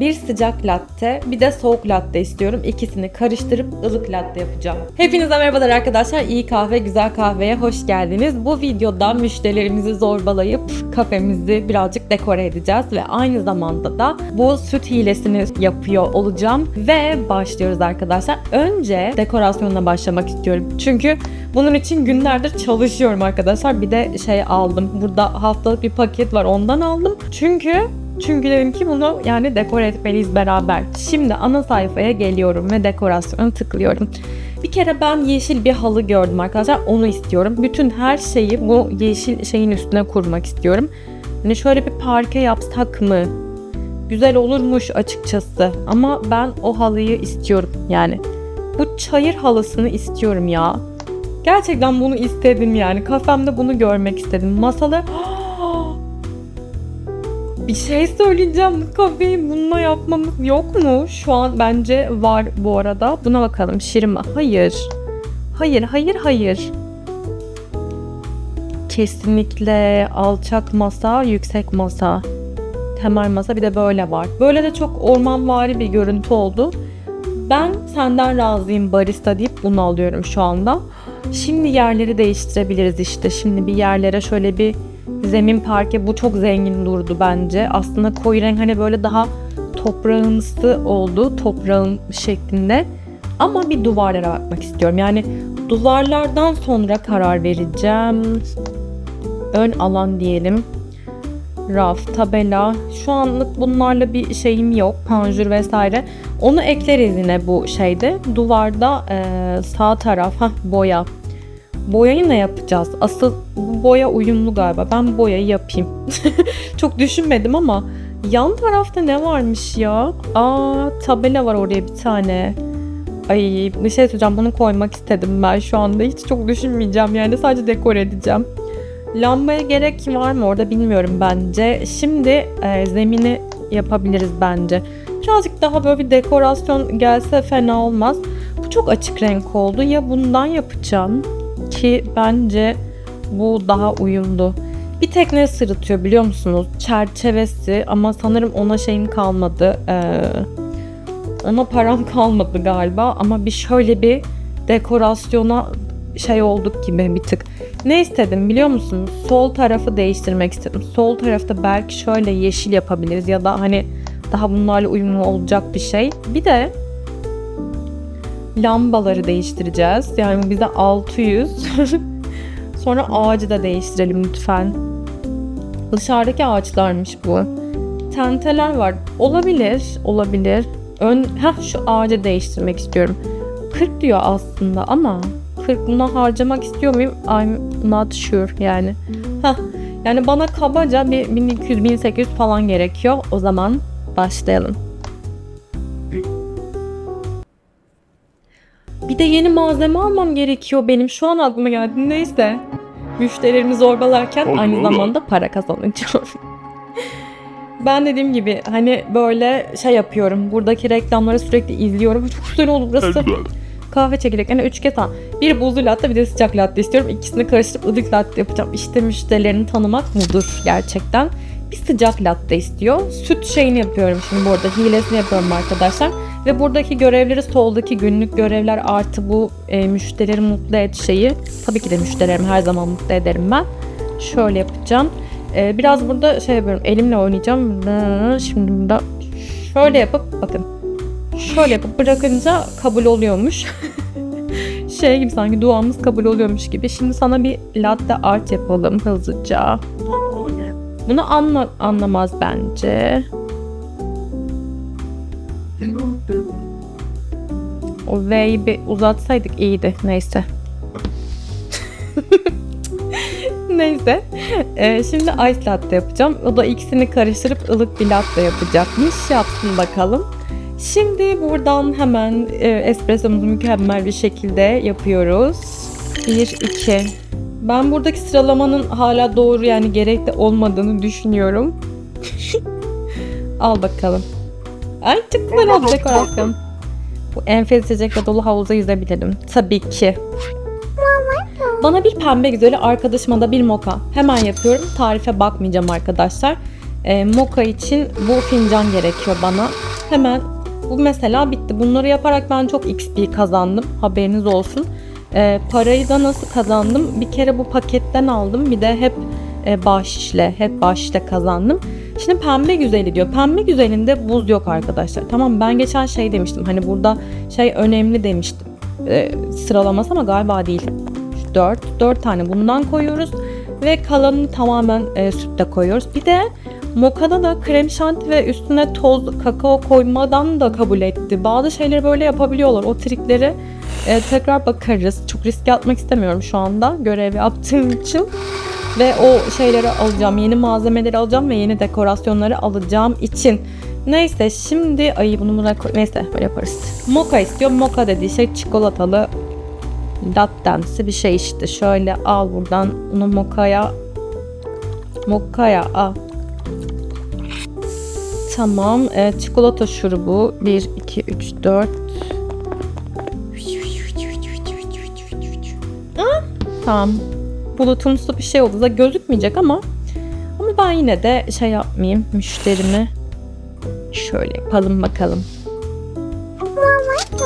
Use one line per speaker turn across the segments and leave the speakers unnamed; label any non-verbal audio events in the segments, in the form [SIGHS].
bir sıcak latte, bir de soğuk latte istiyorum. İkisini karıştırıp ılık latte yapacağım. Hepinize merhabalar arkadaşlar. İyi kahve, güzel kahveye hoş geldiniz. Bu videoda müşterilerimizi zorbalayıp kafemizi birazcık dekore edeceğiz ve aynı zamanda da bu süt hilesini yapıyor olacağım ve başlıyoruz arkadaşlar. Önce dekorasyonuna başlamak istiyorum. Çünkü bunun için günlerdir çalışıyorum arkadaşlar. Bir de şey aldım. Burada haftalık bir paket var ondan aldım. Çünkü çünkü dedim ki bunu yani dekore etmeliyiz beraber. Şimdi ana sayfaya geliyorum ve dekorasyona tıklıyorum. Bir kere ben yeşil bir halı gördüm arkadaşlar. Onu istiyorum. Bütün her şeyi bu yeşil şeyin üstüne kurmak istiyorum. Hani şöyle bir parke yapsak mı? Güzel olurmuş açıkçası. Ama ben o halıyı istiyorum yani. Bu çayır halısını istiyorum ya. Gerçekten bunu istedim yani. Kafemde bunu görmek istedim. Masalı bir şey söyleyeceğim. Kafeyi bununla yapmamız yok mu? Şu an bence var bu arada. Buna bakalım. Şirma. Hayır. Hayır, hayır, hayır. Kesinlikle alçak masa, yüksek masa. Temel masa bir de böyle var. Böyle de çok ormanvari bir görüntü oldu. Ben senden razıyım barista deyip bunu alıyorum şu anda. Şimdi yerleri değiştirebiliriz işte. Şimdi bir yerlere şöyle bir zemin parke bu çok zengin durdu bence. Aslında koyu renk hani böyle daha toprağımsı oldu. Toprağın şeklinde. Ama bir duvarlara bakmak istiyorum. Yani duvarlardan sonra karar vereceğim. Ön alan diyelim. Raf, tabela. Şu anlık bunlarla bir şeyim yok. Panjur vesaire. Onu ekleriz yine bu şeyde. Duvarda e, sağ taraf heh, boya. Boyayı ne yapacağız? Asıl bu boya uyumlu galiba. Ben boyayı yapayım. [LAUGHS] Çok düşünmedim ama yan tarafta ne varmış ya? Aa tabela var oraya bir tane. Ay bir şey söyleyeceğim bunu koymak istedim ben şu anda. Hiç çok düşünmeyeceğim yani sadece dekor edeceğim. Lambaya gerek var mı orada bilmiyorum bence. Şimdi e, zemini yapabiliriz bence. Birazcık daha böyle bir dekorasyon gelse fena olmaz. Bu çok açık renk oldu. Ya bundan yapacağım ki bence bu daha uyumlu. Bir tek ne sırıtıyor biliyor musunuz? Çerçevesi ama sanırım ona şeyim kalmadı. Ee, ona param kalmadı galiba ama bir şöyle bir dekorasyona şey olduk gibi bir tık. Ne istedim biliyor musunuz? Sol tarafı değiştirmek istedim. Sol tarafta belki şöyle yeşil yapabiliriz ya da hani daha bunlarla uyumlu olacak bir şey. Bir de lambaları değiştireceğiz. Yani bize 600. [LAUGHS] Sonra ağacı da değiştirelim lütfen. Dışarıdaki ağaçlarmış bu. Tenteler var. Olabilir, olabilir. Ön, heh, şu ağacı değiştirmek istiyorum. 40 diyor aslında ama 40 buna harcamak istiyor muyum? I'm not sure yani. Heh, yani bana kabaca bir 1200-1800 falan gerekiyor. O zaman başlayalım. Bir de yeni malzeme almam gerekiyor benim. Şu an aklıma geldi. Neyse. Müşterilerimi zorbalarken
Allah
aynı
Allah.
zamanda para kazanacağım. [LAUGHS] ben dediğim gibi hani böyle şey yapıyorum. Buradaki reklamları sürekli izliyorum. Çok güzel oldu burası.
Güzel.
Kahve çekirdek. Yani üç kez al. Bir buzlu latte bir de sıcak latte istiyorum. İkisini karıştırıp ılık latte yapacağım. İşte müşterilerini tanımak budur gerçekten. Bir sıcak latte istiyor. Süt şeyini yapıyorum şimdi bu arada. Hilesini yapıyorum arkadaşlar. Ve buradaki görevleri soldaki günlük görevler artı bu e, müşterileri mutlu et şeyi. Tabii ki de müşterilerimi her zaman mutlu ederim ben. Şöyle yapacağım. E, biraz burada şey yapıyorum. Elimle oynayacağım. Şimdi burada şöyle yapıp bakın. Şöyle yapıp bırakınca kabul oluyormuş. [LAUGHS] şey gibi sanki duamız kabul oluyormuş gibi. Şimdi sana bir latte art yapalım hızlıca. Bunu anla anlamaz bence. O V'yi bir uzatsaydık iyiydi. Neyse. [LAUGHS] Neyse. Ee, şimdi ice latte yapacağım. O da ikisini karıştırıp ılık bir latte yapacakmış. Yapsın bakalım. Şimdi buradan hemen e, espressomuzu mükemmel bir şekilde yapıyoruz. 1, 2. Ben buradaki sıralamanın hala doğru yani gerekli olmadığını düşünüyorum. [LAUGHS] Al bakalım. Ay güzel oldu dekorasyon. Bu enfes içecekle dolu havuza yüzebilirim. Tabii ki. Bana bir pembe güzeli, arkadaşıma da bir moka. Hemen yapıyorum. Tarife bakmayacağım arkadaşlar. E, moka için bu fincan gerekiyor bana. Hemen bu mesela bitti. Bunları yaparak ben çok XP kazandım. Haberiniz olsun. Ee, parayı da nasıl kazandım? Bir kere bu paketten aldım. Bir de hep e, bahşişle, hep bahşişle kazandım. Şimdi pembe güzeli diyor. Pembe güzelinde buz yok arkadaşlar. Tamam ben geçen şey demiştim. Hani burada şey önemli demiştim. Ee, sıralaması ama galiba değil. 4. 4 tane bundan koyuyoruz. Ve kalanını tamamen e, sütle koyuyoruz. Bir de Moka'da da krem şanti ve üstüne toz kakao koymadan da kabul etti. Bazı şeyleri böyle yapabiliyorlar. O trikleri e, tekrar bakarız. Çok riske atmak istemiyorum şu anda görev yaptığım için. Ve o şeyleri alacağım. Yeni malzemeleri alacağım ve yeni dekorasyonları alacağım için. Neyse şimdi ay bunu buna. Neyse böyle yaparız. Moka istiyor. Moka dediği şey çikolatalı lattemsi bir şey işte. Şöyle al buradan bunu mokaya mokaya al. Tamam. E, çikolata şurubu 1 2 3 4 Ah, Tamam. Bulutumsu bir şey oldu da gözükmeyecek ama ama ben yine de şey yapmayayım müşterimi şöyle yapalım bakalım.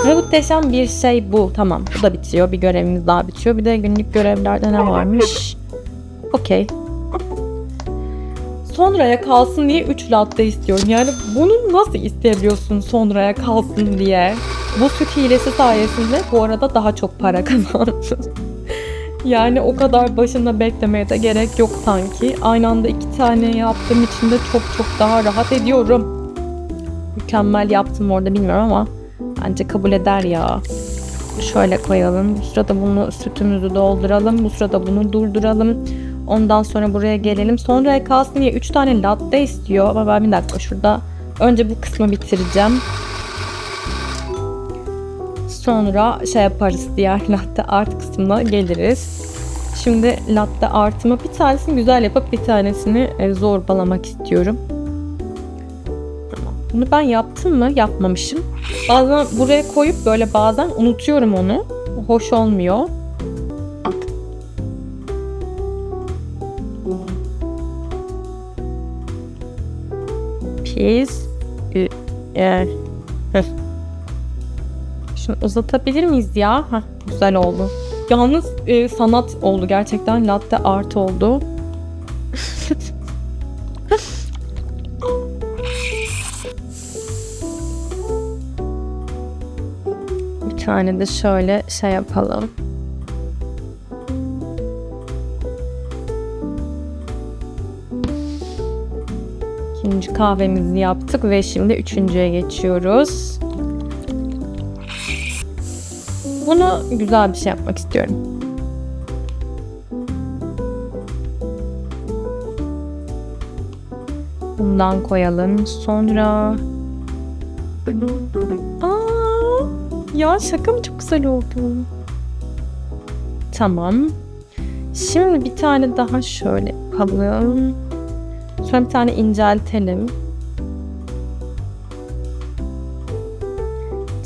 Muhteşem bir şey bu. Tamam bu da bitiyor. Bir görevimiz daha bitiyor. Bir de günlük görevlerde ne varmış? Okey. Sonraya kalsın diye 3 latte istiyorum. Yani bunu nasıl isteyebiliyorsun sonraya kalsın diye? Bu süt hilesi sayesinde bu arada daha çok para [LAUGHS] kazandım. Yani o kadar başında beklemeye de gerek yok sanki. Aynı anda iki tane yaptığım için de çok çok daha rahat ediyorum. Mükemmel yaptım orada bilmiyorum ama bence kabul eder ya. Şöyle koyalım. Bu sırada bunu sütümüzü dolduralım. Bu sırada bunu durduralım. Ondan sonra buraya gelelim. Sonraya kalsın diye 3 tane latte istiyor. Ama ben bir dakika şurada önce bu kısmı bitireceğim. Sonra şey yaparız diğer [LAUGHS] latte art kısmına geliriz. Şimdi latte artımı bir tanesini güzel yapıp bir tanesini e, zorbalamak istiyorum. Bunu ben yaptım mı? Yapmamışım. Bazen buraya koyup böyle bazen unutuyorum onu. Hoş olmuyor. Pis. E, heh. Şunu uzatabilir miyiz ya? Heh, güzel oldu. Yalnız e, sanat oldu gerçekten. Latte art oldu. [LAUGHS] Bir tane de şöyle şey yapalım. İkinci kahvemizi yaptık ve şimdi üçüncüye geçiyoruz. Bunu güzel bir şey yapmak istiyorum. Bundan koyalım. Sonra... Aa, ya şaka mı çok güzel oldu. Tamam. Şimdi bir tane daha şöyle yapalım. Sonra bir tane inceltelim.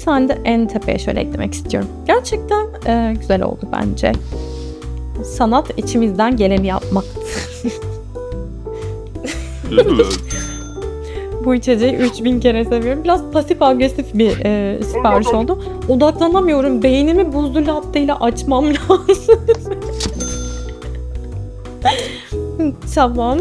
Tane de en tepeye şöyle eklemek istiyorum. Gerçekten e, güzel oldu bence. Sanat içimizden geleni yapmak. [LAUGHS] Bu içeceği 3000 kere seviyorum. Biraz pasif agresif bir e, sipariş oldu. Odaklanamıyorum. Beynimi buzlu latte ile açmam [LAUGHS] lazım. tamam.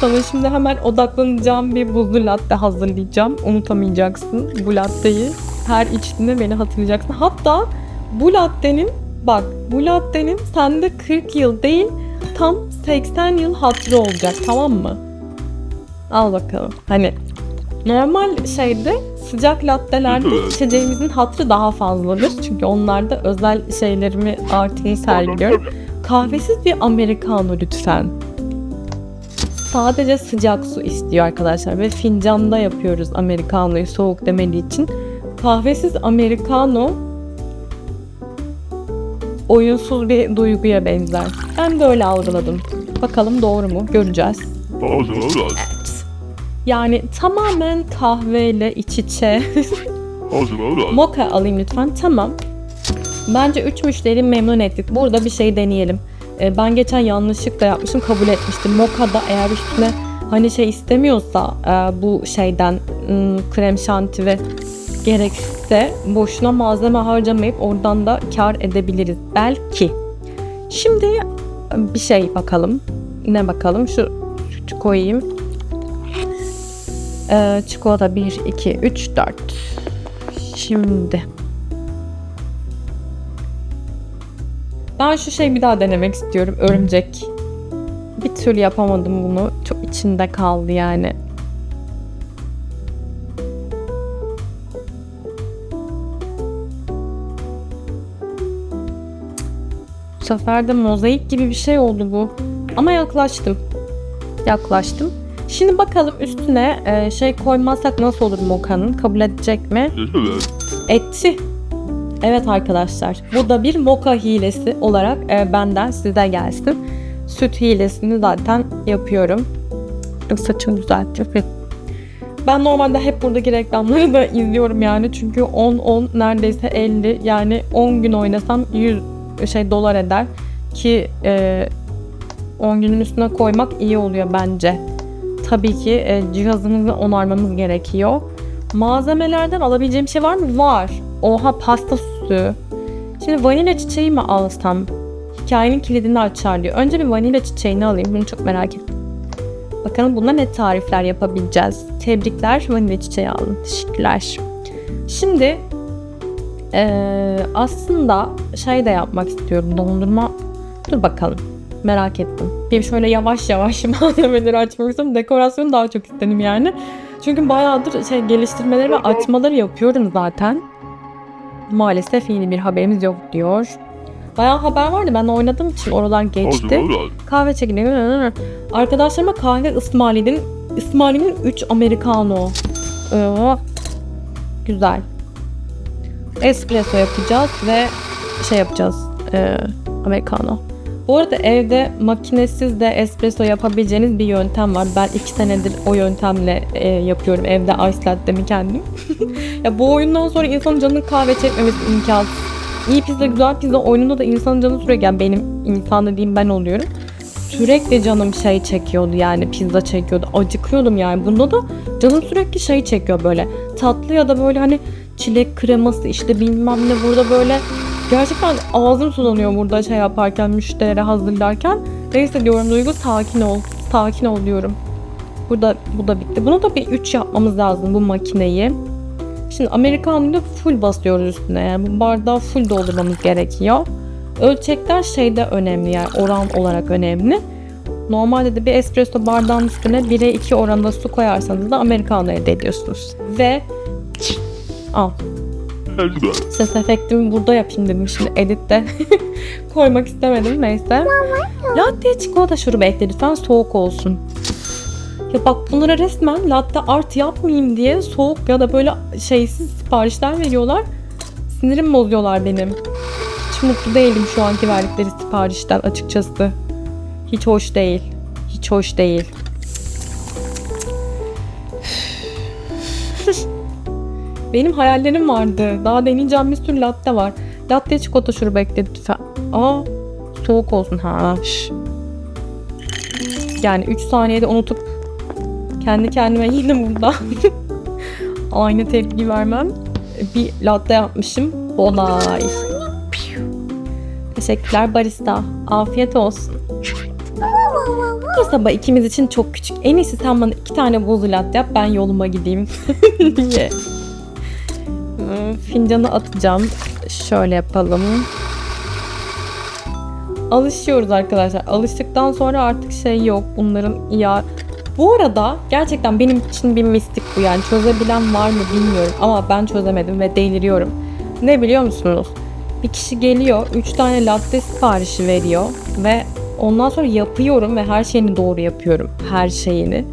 Sana şimdi hemen odaklanacağım bir buzlu latte hazırlayacağım. Unutamayacaksın bu latteyi. Her içtiğinde beni hatırlayacaksın. Hatta bu lattenin bak bu lattenin sende 40 yıl değil tam 80 yıl hatırı olacak tamam mı? Al bakalım. Hani normal şeyde sıcak lattelerde içeceğimizin hatırı daha fazladır. Çünkü onlarda özel şeylerimi artığını sergiliyorum. Kahvesiz bir americano lütfen. Sadece sıcak su istiyor arkadaşlar ve fincanda yapıyoruz americano'yu soğuk demediği için. Kahvesiz americano oyunsuz bir duyguya benzer. Ben de öyle algıladım. Bakalım doğru mu? Göreceğiz. Evet. Yani tamamen kahveyle iç içe. Mocha alayım lütfen. Tamam. Bence 3 müşteri memnun ettik. Burada bir şey deneyelim. Ee, ben geçen yanlışlıkla yapmışım. Kabul etmiştim. Mocha'da eğer üstüne hani şey istemiyorsa e, bu şeyden ım, krem şanti ve gerekirse boşuna malzeme harcamayıp oradan da kar edebiliriz belki. Şimdi bir şey bakalım. Ne bakalım? Şu sütü koyayım. Ee, çikolata 1, 2, 3, 4. Şimdi. Ben şu şeyi bir daha denemek istiyorum. Örümcek. Bir türlü yapamadım bunu. Çok içinde kaldı yani. Bu sefer de mozaik gibi bir şey oldu bu. Ama yaklaştım. Yaklaştım. Şimdi bakalım üstüne e, şey koymazsak nasıl olur mokanın? Kabul edecek mi? Etti. Evet arkadaşlar. Bu da bir moka hilesi olarak e, benden size gelsin. Süt hilesini zaten yapıyorum. Yok saçım düzeltiyor. Ben normalde hep buradaki reklamları da izliyorum yani. Çünkü 10 10 neredeyse 50 yani 10 gün oynasam 100 şey dolar eder ki e, 10 günün üstüne koymak iyi oluyor bence. Tabii ki e, cihazımızı onarmamız gerekiyor. Malzemelerden alabileceğim şey var mı? Var. Oha pasta süsü. Şimdi vanilya çiçeği mi alsam? Hikayenin kilidini açar diyor. Önce bir vanilya çiçeğini alayım. Bunu çok merak ettim. Bakalım bunda ne tarifler yapabileceğiz. Tebrikler vanilya çiçeği aldım. Teşekkürler. Şimdi eee, aslında şey de yapmak istiyorum. Dondurma. Dur bakalım. Merak ettim. Bir şöyle yavaş yavaş [LAUGHS] malzemeleri açmak istiyorum. Dekorasyonu daha çok istedim yani. Çünkü bayağıdır şey geliştirmeleri ve açmaları yapıyorum zaten. Maalesef yeni bir haberimiz yok diyor. Bayağı haber vardı. Ben oynadığım için oralar geçti. Kahve çekirdeği. Arkadaşlarıma kahve ısmarladım. İsmail'in 3 americano. Ee, güzel. Espresso yapacağız ve şey yapacağız. Ee, americano. Bu arada evde makinesiz de espresso yapabileceğiniz bir yöntem var. Ben iki senedir o yöntemle e, yapıyorum evde ice latte'mi kendim. [LAUGHS] ya bu oyundan sonra insanın canının kahve çekmemesi imkansız. İyi pizza, güzel pizza oyununda da insanın canı sürekli yani benim insan dediğim ben oluyorum. Sürekli canım şey çekiyordu yani pizza çekiyordu. Acıkıyordum yani. Bunda da canım sürekli şey çekiyor böyle. Tatlı ya da böyle hani çilek kreması işte bilmem ne burada böyle Gerçekten ağzım sulanıyor burada şey yaparken, müşterilere hazırlarken. Neyse diyorum Duygu sakin ol, sakin ol diyorum. Burada bu da bitti. Bunu da bir 3 yapmamız lazım bu makineyi. Şimdi Amerikanlı'da full basıyoruz üstüne. Yani bu bardağı full doldurmamız gerekiyor. Ölçekler şeyde önemli yani oran olarak önemli. Normalde de bir espresso bardağın üstüne 1'e 2 oranında su koyarsanız da Amerikanlı elde ediyorsunuz. Ve al Ses efektimi burada yapayım dedim şimdi editte. [LAUGHS] Koymak istemedim neyse. Latte çikolata şurubu ekle lütfen soğuk olsun. Ya bak bunlara resmen latte art yapmayayım diye soğuk ya da böyle şeysiz siparişler veriyorlar. Sinirim bozuyorlar benim. Hiç mutlu değilim şu anki verdikleri siparişten açıkçası. Hiç hoş değil. Hiç hoş değil. Benim hayallerim vardı. Daha deneyeceğim bir sürü latte var. Latte çikolata şurubu lütfen. Aa soğuk olsun ha. şş. Yani 3 saniyede unutup kendi kendime yedim burada. [LAUGHS] Aynı tepki vermem. Bir latte yapmışım. Olay. Teşekkürler barista. Afiyet olsun. Bu sabah ikimiz için çok küçük. En iyisi sen bana iki tane buzlu latte yap. Ben yoluma gideyim. [LAUGHS] Niye? Hmm, Fincanı atacağım. Şöyle yapalım. Alışıyoruz arkadaşlar. Alıştıktan sonra artık şey yok. Bunların ya bu arada gerçekten benim için bir mistik bu yani. Çözebilen var mı bilmiyorum ama ben çözemedim ve deliriyorum. Ne biliyor musunuz? Bir kişi geliyor, 3 tane latte siparişi veriyor ve ondan sonra yapıyorum ve her şeyini doğru yapıyorum. Her şeyini.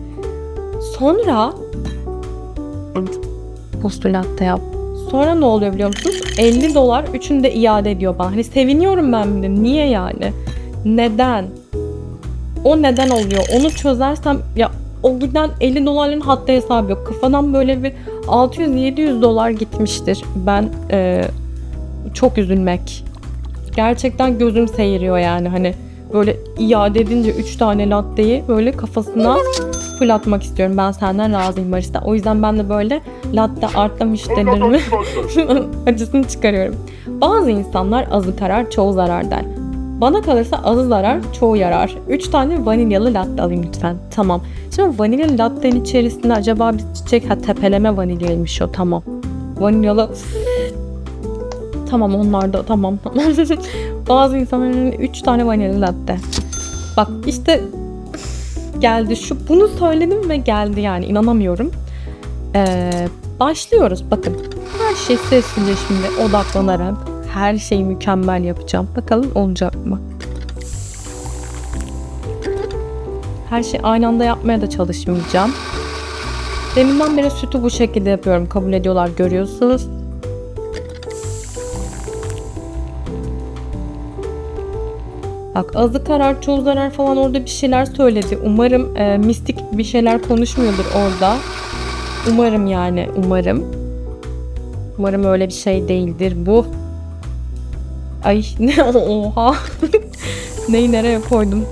Sonra postu latte yap. Sonra ne oluyor biliyor musunuz? 50 dolar üçünü de iade ediyor bana. Hani seviniyorum ben de. Niye yani? Neden? O neden oluyor? Onu çözersem ya o giden 50 dolarların hatta hesabı yok. Kafadan böyle bir 600-700 dolar gitmiştir. Ben e, çok üzülmek. Gerçekten gözüm seyiriyor yani hani böyle iade edince 3 tane latteyi böyle kafasına full atmak istiyorum. Ben senden razıyım barista. O yüzden ben de böyle latte artla müşterilerimi [LAUGHS] acısını çıkarıyorum. Bazı insanlar azı karar, çoğu zarar der. Bana kalırsa azı zarar, çoğu yarar. 3 tane vanilyalı latte alayım lütfen. Tamam. Şimdi vanilyalı latte'nin içerisinde acaba bir çiçek, ha tepeleme vanilyaymış o tamam. Vanilyalı [LAUGHS] Tamam onlar da tamam tamam. [LAUGHS] Bazı insanların 3 tane vanilyalı latte. Bak işte geldi şu bunu söyledim ve geldi yani inanamıyorum. Ee, başlıyoruz bakın. Her şey sessizce şimdi odaklanarak her şeyi mükemmel yapacağım. Bakalım olacak mı? Her şeyi aynı anda yapmaya da çalışmayacağım. Deminden beri sütü bu şekilde yapıyorum. Kabul ediyorlar görüyorsunuz. Bak azı karar çoğu zarar falan orada bir şeyler söyledi. Umarım e, mistik bir şeyler konuşmuyordur orada. Umarım yani umarım. Umarım öyle bir şey değildir bu. Ay ne [LAUGHS] oha. Neyi nereye koydum?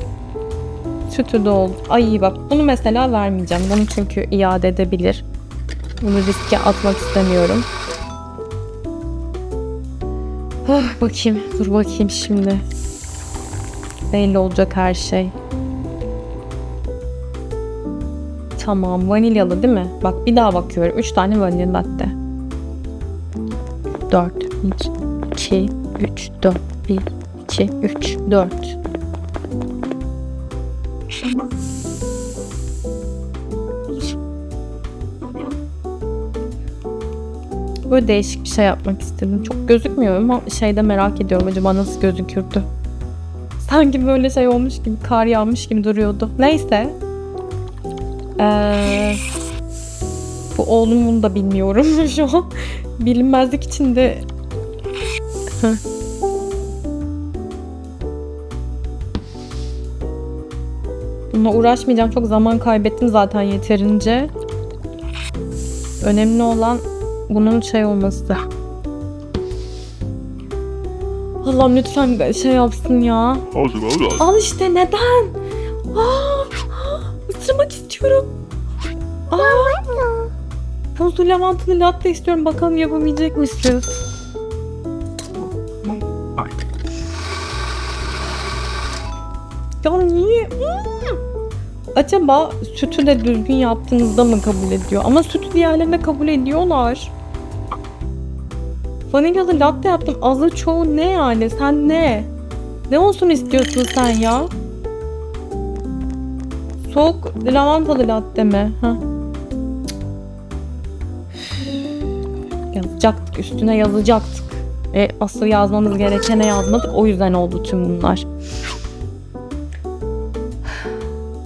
Sütü de oldu. Ay bak bunu mesela vermeyeceğim. Bunu çünkü iade edebilir. Bunu riske atmak istemiyorum. Ah, bakayım. Dur bakayım şimdi. Belli olacak her şey. Tamam vanilyalı değil mi? Bak bir daha bakıyorum. 3 tane vanilya latte. 4, 1, 2, 3, 4, 1, 2, 3, 4. Böyle değişik bir şey yapmak istedim. Çok gözükmüyor ama şeyde merak ediyorum acaba nasıl gözükürdü. Sanki böyle şey olmuş gibi, kar yağmış gibi duruyordu. Neyse. Ee, bu oldu mu bunu da bilmiyorum [LAUGHS] şu an. Bilinmezlik içinde. Bununla uğraşmayacağım. Çok zaman kaybettim zaten yeterince. Önemli olan bunun şey olması. Allah'ım lütfen şey yapsın ya. Al işte neden? Aa, ısırmak istiyorum. Aa, buzlu lavantalı latte istiyorum. Bakalım yapabilecek misin? Ya niye? Acaba sütü de düzgün yaptığınızda mı kabul ediyor? Ama sütü diğerlerine kabul ediyorlar. Vanilyalı latte yaptım. Azı çoğu ne yani? Sen ne? Ne olsun istiyorsun sen ya? Soğuk lavantalı latte mi? Ha? Yazacaktık üstüne yazacaktık. E, asıl yazmamız gerekene yazmadık. O yüzden oldu tüm bunlar. [SIGHS]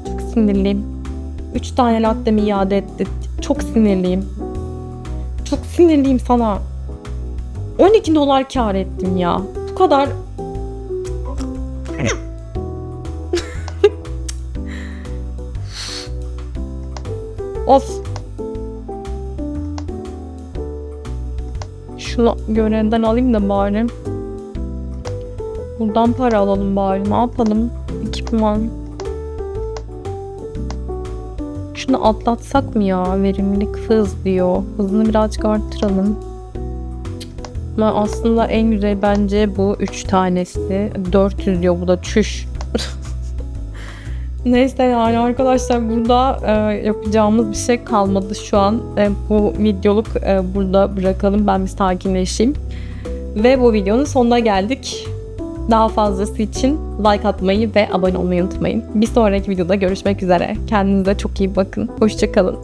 Çok sinirliyim. Üç tane lattemi iade etti. Çok sinirliyim. Çok sinirliyim sana. 12 dolar kar ettim ya. Bu kadar Of. Şunu görevden alayım da bari. Buradan para alalım bari. Ne yapalım? Ekipman. Şunu atlatsak mı ya? Verimlilik hız diyor. Hızını birazcık arttıralım. Ama aslında en güzel bence bu 3 tanesi. 400 diyor bu da çüş. [LAUGHS] Neyse yani arkadaşlar burada e, yapacağımız bir şey kalmadı şu an. E, bu videoluk e, burada bırakalım. Ben bir sakinleşeyim. Ve bu videonun sonuna geldik. Daha fazlası için like atmayı ve abone olmayı unutmayın. Bir sonraki videoda görüşmek üzere. Kendinize çok iyi bakın. Hoşçakalın.